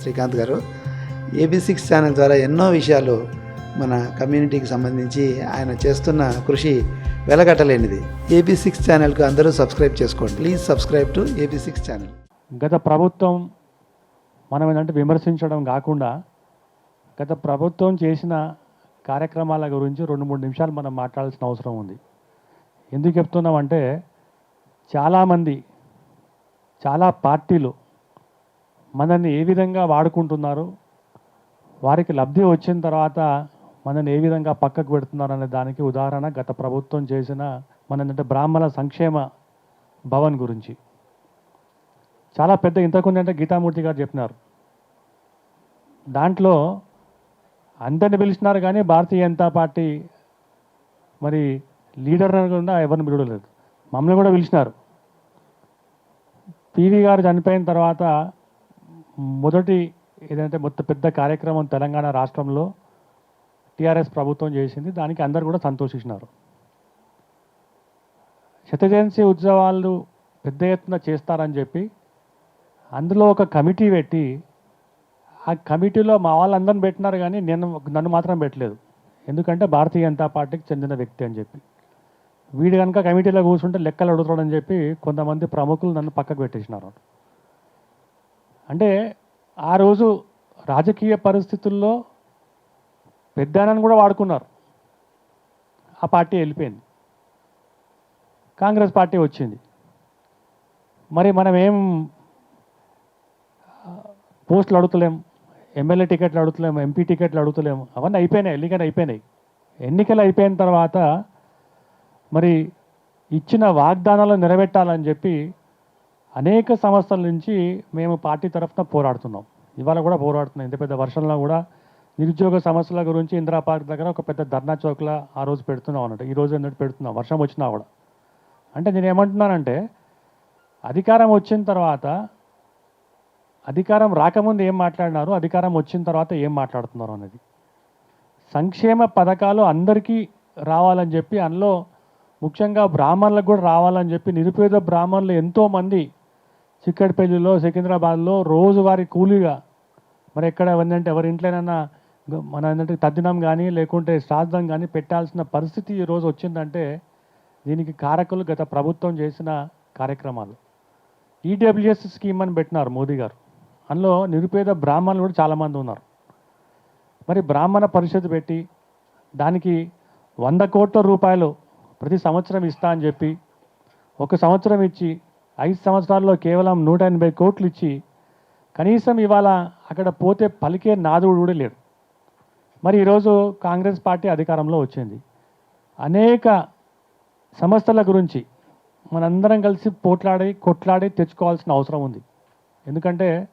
శ్రీకాంత్ గారు. AB six channel ద్వారా ఎన్నో విషయాలు మన కమ్యూనిటీకి సంబంధించి ఆయన చేస్తున్న కృషి వెలగట్టలేనిది. ఏబీ సిక్స్ ఛానల్కు అందరూ సబ్స్క్రైబ్ చేసుకోండి. Please subscribe to AB six channel. గత ప్రభుత్వం మనం ఏంటంటే విమర్శించడం కాకుండా గత ప్రభుత్వం చేసిన కార్యక్రమాల గురించి రెండు మూడు నిమిషాలు మనం మాట్లాడాల్సిన అవసరం ఉంది. ఎందుకు చెప్తున్నామంటే చాలామంది చాలా పార్టీలు మనల్ని ఏ విధంగా వాడుకుంటున్నారు వారికి లబ్ధి వచ్చిన తర్వాత మనల్ని ఏ విధంగా పక్కకు పెడుతున్నారు అనే దానికి ఉదాహరణ గత ప్రభుత్వం చేసిన మన బ్రాహ్మణ సంక్షేమ భవన్ గురించి. చాలా పెద్ద ఇంతకుముందు అంటే గీతామూర్తి గారు చెప్పినారు. దాంట్లో అందరిని పిలిచినారు కానీ భారతీయ జనతా పార్టీ మరి లీడర్ కూడా ఎవరిని పిలవలేదు. మమ్మల్ని కూడా పిలిచినారు. పీవీ గారు చనిపోయిన తర్వాత మొదటి ఏదంటే మొత్తం పెద్ద కార్యక్రమం తెలంగాణ రాష్ట్రంలో టీఆర్ఎస్ ప్రభుత్వం చేసింది. దానికి అందరు కూడా సంతోషించినారు. శతజయంతి ఉత్సవాలు పెద్ద ఎత్తున చేస్తారని చెప్పి అందులో ఒక కమిటీ పెట్టి ఆ కమిటీలో మా వాళ్ళందరిని పెట్టినారు కానీ నేను నన్ను మాత్రం పెట్టలేదు. ఎందుకంటే భారతీయ జనతా పార్టీకి చెందిన వ్యక్తి అని చెప్పి. వీడు కనుక కమిటీలో కూర్చుంటే లెక్కలు అడుగుతాడని చెప్పి కొంతమంది ప్రముఖులు నన్ను పక్కకు పెట్టేసినారు. అంటే ఆ రోజు రాజకీయ పరిస్థితుల్లో పెద్దానని కూడా వాడుకున్నారు. ఆ పార్టీ వెళ్ళిపోయింది. కాంగ్రెస్ పార్టీ వచ్చింది. మరి మనం ఏం పోస్టులు అడుగుతలేం ఎమ్మెల్యే టికెట్లు అడుగుతలేము ఎంపీ టికెట్లు అడుగుతలేము అవన్నీ అయిపోయినాయి ఎన్నికలు అయిపోయినాయి. ఎన్నికలు అయిపోయిన తర్వాత మరి ఇచ్చిన వాగ్దానాలు నిలబెట్టాలని చెప్పి అనేక సంవత్సరాల నుంచి మేము పార్టీ తరఫున పోరాడుతున్నాం. ఇవాళ కూడా పోరాడుతున్నాం. ఇంత పెద్ద వర్షంలో కూడా నిరుద్యోగ సమస్యల గురించి ఇందిరా పార్క్ దగ్గర ఒక పెద్ద ధర్నా చౌక్లా ఆ రోజు పెడుతున్నాం అన్నట్టు. ఈ రోజు ఏంటంటే పెడుతున్నాం. వర్షం వచ్చినా కూడా. అంటే నేను ఏమంటున్నానంటే అధికారం వచ్చిన తర్వాత అధికారం రాకముందు ఏం మాట్లాడినారు? అధికారం వచ్చిన తర్వాత ఏం మాట్లాడుతున్నారు అనేది. సంక్షేమ పథకాలు అందరికీ రావాలని చెప్పి అందులో ముఖ్యంగా బ్రాహ్మణులకు కూడా రావాలని చెప్పి నిరుపేద బ్రాహ్మణులు ఎంతోమంది చిక్కడిపల్లిలో సికింద్రాబాద్లో రోజువారీ కూలీగా మరి ఎక్కడ ఏంటంటే ఎవరి ఇంట్లోనైనా మన ఏంటంటే తద్దినం కానీ లేకుంటే శ్రాద్ధం కానీ పెట్టాల్సిన పరిస్థితి ఈరోజు రోజు వచ్చిందంటే దీనికి కారకులు గత ప్రభుత్వం చేసిన కార్యక్రమాలు. ఈడబ్ల్యూఎస్ స్కీమ్ అని పెట్టినారు మోదీ గారు. అందులో నిరుపేద బ్రాహ్మణులు కూడా చాలామంది ఉన్నారు. మరి బ్రాహ్మణ పరిషత్ పెట్టి దానికి వంద కోట్ల రూపాయలు ప్రతి సంవత్సరం ఇస్తా అని చెప్పి ఒక సంవత్సరం ఇచ్చి ఐదు సంవత్సరాల్లో కేవలం నూట ఎనభై కోట్లు ఇచ్చి కనీసం ఇవాళ అక్కడ పోతే పలికే నాదుడు కూడా లేడు. మరి ఈరోజు కాంగ్రెస్ పార్టీ అధికారంలో వచ్చింది. అనేక సంస్థల గురించి మనందరం కలిసి పోట్లాడి కొట్లాడి తెచ్చుకోవాల్సిన అవసరం ఉంది. ఎందుకంటే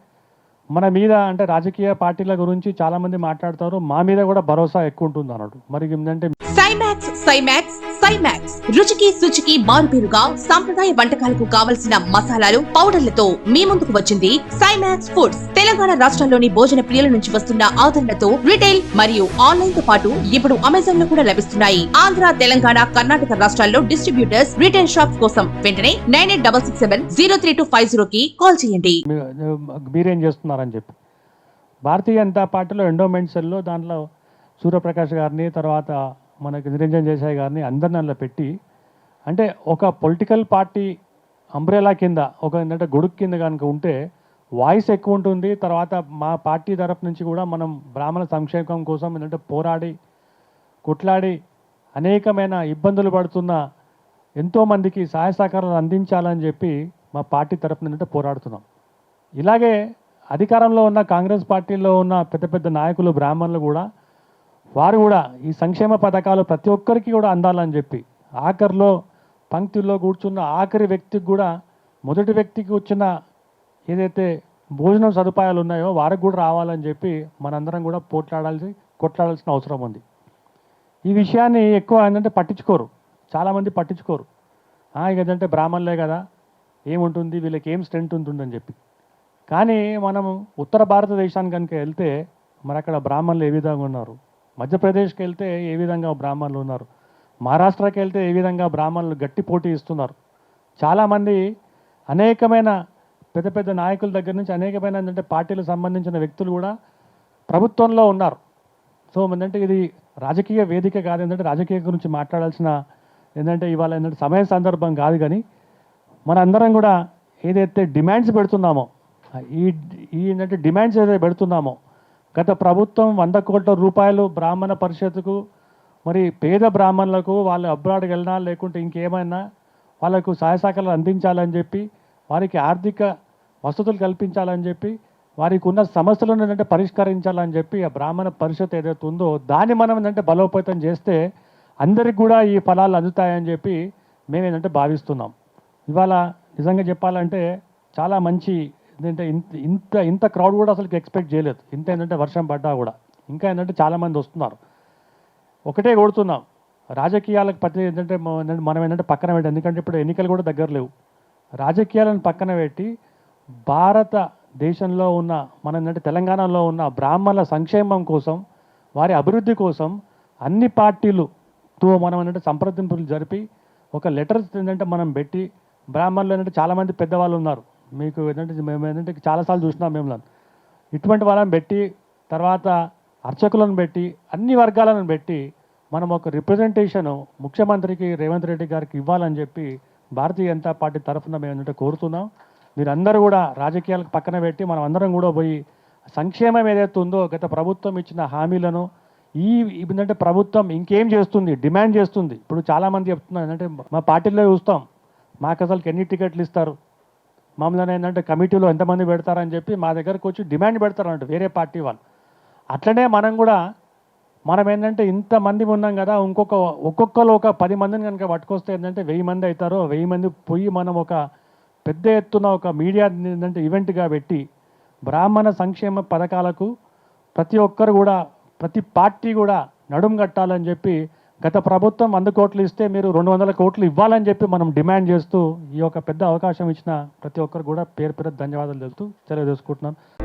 మన మీద అంటే రాజకీయ పార్టీల గురించి చాలామంది మాట్లాడతారు. మా మీద కూడా భరోసా ఎక్కువ ఉంటుంది అన్నట్టు. మరి ఏంటంటే సైమాక్స్ సైమాక్స్ సైమాక్స్ రుచికి శుచికి మారుపేరుగా సాంప్రదాయ వంటకాలకు కావలసిన మసాలాలు పౌడర్లతో మీ ముందుకు వచ్చింది సైమాక్స్ ఫుడ్స్. తెలంగాణ రాష్ట్రంలోని భోజన ప్రియుల నుంచి వస్తున్న ఆదరణతో రిటైల్ మరియు ఆన్లైన్తో పాటు ఇప్పుడు అమెజాన్లో కూడా లభిస్తున్నాయి. ఆంధ్ర తెలంగాణ కర్ణాటక రాష్ట్రాల్లో డిస్ట్రిబ్యూటర్స్ రిటైల్ షాప్స్ కోసం వెంటనే nine eight double six seven zero three two five zero కి కాల్ చేయండి. మీరేం చేస్తున్నారని చెప్పి. భారతీయ జనతా పార్టీలో ఎండోమెంట్ సెల్లో దాంట్లో సూర్యప్రకాష్ గారిని తర్వాత మనకి నిరంజన్ దేశాయ్ గారిని అందరిని అందులో పెట్టి అంటే ఒక పొలిటికల్ పార్టీ అంబ్రెలా కింద ఒక ఏంటంటే గొడుగు కింద కనుక ఉంటే వాయిస్ ఎక్కువ ఉంటుంది. తర్వాత మా పార్టీ తరఫు నుంచి కూడా మనం బ్రాహ్మణ సంక్షేమం కోసం ఏంటంటే పోరాడి కొట్లాడి అనేకమైన ఇబ్బందులు పడుతున్న ఎంతోమందికి సహాయ సహకారాలు అందించాలని చెప్పి మా పార్టీ తరఫున ఏంటంటే పోరాడుతున్నాం. ఇలాగే అధికారంలో ఉన్న కాంగ్రెస్ పార్టీలో ఉన్న పెద్ద పెద్ద నాయకులు బ్రాహ్మణులు కూడా వారు కూడా ఈ సంక్షేమ పథకాలు ప్రతి ఒక్కరికి కూడా అందాలని చెప్పి ఆఖరిలో పంక్తిలో కూర్చున్న ఆఖరి వ్యక్తికి కూడా మొదటి వ్యక్తికి వచ్చిన ఏదైతే భోజనం సదుపాయాలు ఉన్నాయో వారికి కూడా రావాలని చెప్పి మనందరం కూడా పోట్లాడాల్సి కొట్లాడాల్సిన అవసరం ఉంది. ఈ విషయాన్ని ఎక్కువ ఏంటంటే పట్టించుకోరు. చాలామంది పట్టించుకోరు. "ఆ, ఇక బ్రాహ్మణులే కదా ఏముంటుంది వీళ్ళకి ఏం స్ట్రెంత్ ఉంటుందని చెప్పి. కానీ మనం ఉత్తర భారతదేశానికి కనుక వెళ్తే మరి అక్కడ బ్రాహ్మణులు ఏ విధంగా ఉన్నారు? మధ్యప్రదేశ్కి వెళ్తే ఏ విధంగా బ్రాహ్మణులు ఉన్నారు? మహారాష్ట్రకి వెళ్తే ఏ విధంగా బ్రాహ్మణులు గట్టి పోటీ ఇస్తున్నారు? చాలామంది అనేకమైన పెద్ద పెద్ద నాయకుల దగ్గర నుంచి అనేకమైన ఏంటంటే పార్టీలకు సంబంధించిన వ్యక్తులు కూడా ప్రభుత్వంలో ఉన్నారు. సో ఏంటంటే ఇది రాజకీయ వేదిక కాదు. ఏంటంటే రాజకీయ గురించి మాట్లాడాల్సిన ఏంటంటే ఇవాళ ఏంటంటే సమయ సందర్భం కాదు కానీ మన అందరం కూడా ఏదైతే డిమాండ్స్ పెడుతున్నామో ఈ ఈ ఏంటంటే డిమాండ్స్ ఏదైతే పెడుతున్నామో గత ప్రభుత్వం వంద కోట్ల రూపాయలు బ్రాహ్మణ పరిషత్తుకు మరి పేద బ్రాహ్మణులకు వాళ్ళు అబ్రాడ్కి వెళ్ళినా లేకుంటే ఇంకేమైనా వాళ్ళకు సహాయ సహకారాలు అందించాలని చెప్పి వారికి ఆర్థిక వసతులు కల్పించాలని చెప్పి వారికి ఉన్న సమస్యలను ఏంటంటే పరిష్కరించాలని చెప్పి ఆ బ్రాహ్మణ పరిషత్ ఏదైతే ఉందో దాన్ని మనం ఏంటంటే బలోపేతం చేస్తే అందరికి కూడా ఈ ఫలాలు అందుతాయని చెప్పి మేము ఏంటంటే భావిస్తున్నాం. ఇవాళ నిజంగా చెప్పాలంటే చాలా మంచి ఏంటంటే ఇంత ఇంత ఇంత క్రౌడ్ కూడా అసలు ఎక్స్పెక్ట్ చేయలేదు. ఇంత ఏంటంటే వర్షం పడ్డా కూడా. ఇంకా ఏంటంటే చాలామంది వస్తున్నారు. ఒకటే కొడుతున్నాం. రాజకీయాలకు ప్రతి ఏంటంటే మనం ఏంటంటే పక్కన పెట్టి. ఎందుకంటే ఇప్పుడు ఎన్నికలు కూడా దగ్గర లేవు. రాజకీయాలను పక్కన పెట్టి భారత దేశంలో ఉన్న మన ఏంటంటే తెలంగాణలో ఉన్న బ్రాహ్మణుల సంక్షేమం కోసం వారి అభివృద్ధి కోసం అన్ని పార్టీలుతో మనం ఏంటంటే సంప్రదింపులు జరిపి ఒక లెటర్ ఏంటంటే మనం పెట్టి బ్రాహ్మణులు ఏంటంటే చాలామంది పెద్దవాళ్ళు ఉన్నారు. మీకు ఏంటంటే మేము ఏంటంటే చాలాసార్లు చూసినాం మేము ఇటువంటి వాళ్ళని పెట్టి తర్వాత అర్చకులను పెట్టి అన్ని వర్గాలను పెట్టి మనం ఒక రిప్రజెంటేషన్ ముఖ్యమంత్రికి రేవంత్ రెడ్డి గారికి ఇవ్వాలని చెప్పి భారతీయ జనతా పార్టీ తరఫున మేము ఏంటంటే కోరుతున్నాం. మీరందరూ కూడా రాజకీయాలకు పక్కన పెట్టి మనం అందరం కూడా పోయి సంక్షేమం ఏదైతే ఉందో గత ప్రభుత్వం ఇచ్చిన హామీలను ఈ ఏంటంటే ప్రభుత్వం ఇంకేం చేస్తుంది డిమాండ్ చేస్తుంది. ఇప్పుడు చాలామంది చెప్తున్నారు ఏంటంటే మా పార్టీలో చూస్తాం మాకు అసలు ఎన్ని టికెట్లు ఇస్తారు? మమ్మల్ని ఏంటంటే కమిటీలో ఎంతమంది పెడతారని చెప్పి మా దగ్గరకు వచ్చి డిమాండ్ పెడతారంట వేరే పార్టీ వాళ్ళు. అట్లనే మనం కూడా మనం ఏంటంటే ఇంతమంది ఉన్నాం కదా ఇంకొక ఒక్కొక్కరు ఒక పది మందిని కనుక పట్టుకొస్తే ఏంటంటే వెయ్యి మంది అవుతారో వెయ్యి మంది పోయి మనం ఒక పెద్ద ఎత్తున ఒక మీడియా ఏంటంటే ఈవెంట్గా పెట్టి బ్రాహ్మణ సంక్షేమ పథకాలకు ప్రతి ఒక్కరు కూడా ప్రతి పార్టీ కూడా నడుం కట్టాలని చెప్పి గత ప్రభుత్వం వంద కోట్లు ఇస్తే మీరు రెండు వందల కోట్లు ఇవ్వాలని చెప్పి మనం డిమాండ్ చేస్తూ ఈ యొక్క పెద్ద అవకాశం ఇచ్చిన ప్రతి ఒక్కరు కూడా పేరు పేరు ధన్యవాదాలు తెలుపుతూ తెలియజేసుకుంటున్నాను